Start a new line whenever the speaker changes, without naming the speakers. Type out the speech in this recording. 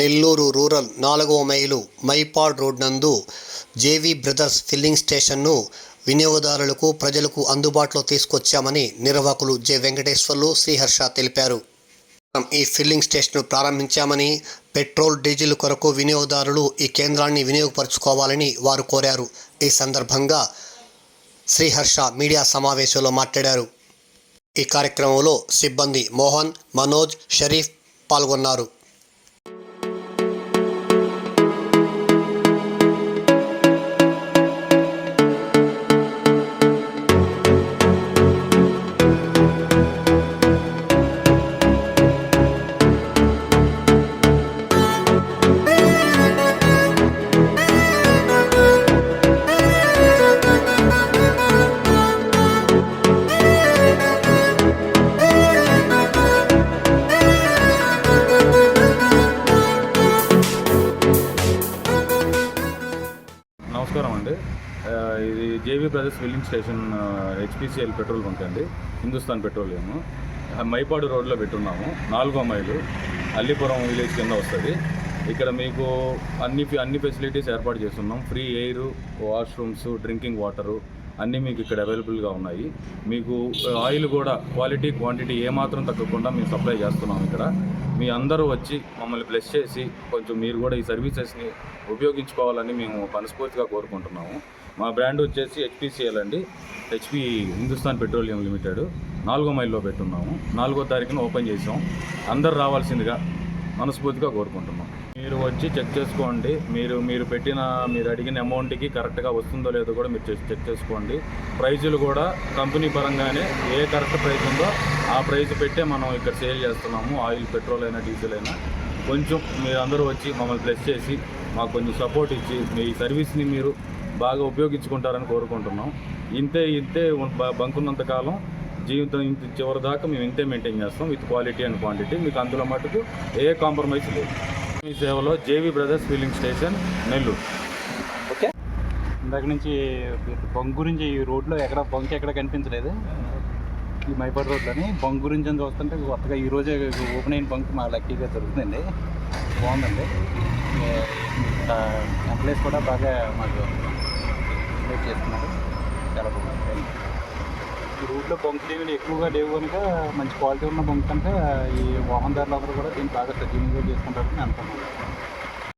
Nellore rural నాలుగవ mile Mypadu road నందు JV brothers filling స్టేషన్ను వినియోగదారులకు ప్రజలకు అందుబాటులో తీసుకొచ్చామని నిర్వాహకులు జె. వెంకటేశ్వర్లు శ్రీహర్ష తెలిపారు. ఈ ఫిల్లింగ్ స్టేషన్ను ప్రారంభించామని పెట్రోల్ డీజిల్ కొరకు వినియోగదారులు ఈ కేంద్రాన్ని వినియోగపరచుకోవాలని వారు కోరారు. ఈ సందర్భంగా శ్రీహర్ష మీడియా సమావేశంలో మాట్లాడారు. ఈ కార్యక్రమంలో సిబ్బంది మోహన్ మనోజ్ షరీఫ్ పాల్గొన్నారు.
నమస్కారం అండి. ఇది JV brothers filling station HPCL petrol bunk అండి. హిందుస్థాన్ పెట్రోలియం మైపాడు రోడ్లో పెట్టున్నాము. నాలుగో మైలు. అల్లిపురం విలేజ్ కింద వస్తుంది. ఇక్కడ మీకు అన్ని అన్ని ఫెసిలిటీస్ ఏర్పాటు చేస్తున్నాం. Free air washrooms drinking water అన్నీ మీకు ఇక్కడ అవైలబుల్గా ఉన్నాయి. మీకు ఆయిల్ కూడా క్వాలిటీ క్వాంటిటీ ఏమాత్రం తగ్గకుండా మేము సప్లై చేస్తున్నాం ఇక్కడ. మీ అందరూ వచ్చి మమ్మల్ని బ్లెస్ చేసి కొంచెం మీరు కూడా ఈ సర్వీసెస్ని ఉపయోగించుకోవాలని మేము మనస్ఫూర్తిగా కోరుకుంటున్నాము. మా బ్రాండ్ వచ్చేసి హెచ్పిసిఎల్ అండి. హెచ్పి హిందుస్థాన్ పెట్రోలియం లిమిటెడ్ నాలుగో మైల్లో పెట్టున్నాము. నాలుగో తారీఖున ఓపెన్ చేసాం అందరు రావాల్సిందిగా మనస్ఫూర్తిగా కోరుకుంటున్నాం. మీరు వచ్చి చెక్ చేసుకోండి. మీరు మీరు పెట్టిన మీరు అడిగిన అమౌంట్కి కరెక్ట్గా వస్తుందో లేదో కూడా మీరు చెక్ చెక్ చేసుకోండి. ప్రైజులు కూడా కంపెనీ పరంగానే ఏ కరెక్ట్ ప్రైస్ ఉందో ఆ ప్రైస్ పెట్టే మనం ఇక్కడ సేల్ చేస్తున్నాము. ఆయిల్ పెట్రోల్ అయినా డీజిల్ అయినా. కొంచెం మీరు అందరూ వచ్చి మమ్మల్ని ప్లస్ చేసి మాకు కొంచెం సపోర్ట్ ఇచ్చి మీ సర్వీస్ని మీరు బాగా ఉపయోగించుకుంటారని కోరుకుంటున్నాం. ఇంతే ఇంతే బంకున్నంతకాలం బంకున్నంత కాలం జీవితం ఇంత చివరి దాకా మేము ఇంతే మెయింటైన్ చేస్తాం. విత్ క్వాలిటీ అండ్ క్వాంటిటీ మీకు అందులో మటుకు ఏ కాంప్రమైజ్ లేదు. మీ సేవలో JV brothers filling station Nellore
ఇందాక నుంచి బంక్ గురించి ఈ రోడ్లో ఎక్కడ బంక్ ఎక్కడ కనిపించలేదు. ఈ మైపాడు రోడ్లోని బంక్ గురించి అని చూస్తుంటే కొత్తగా ఈ రోజే ఓపెన్ అయిన బంక్ మా లక్కీగా దొరుకుతుందండి బాగుందండి. ఎంప్లాయీస్ కూడా బాగా మాకు చేస్తున్నారు. ఈ రూట్లో ఎక్కువగా లేవు కనుక మంచి క్వాలిటీ ఉన్న బొంక కనుక ఈ వాహనదారులు అందరూ కూడా దీన్ని బాగా సజీవంగా చేసుకుంటారని అనుకుంటున్నాను.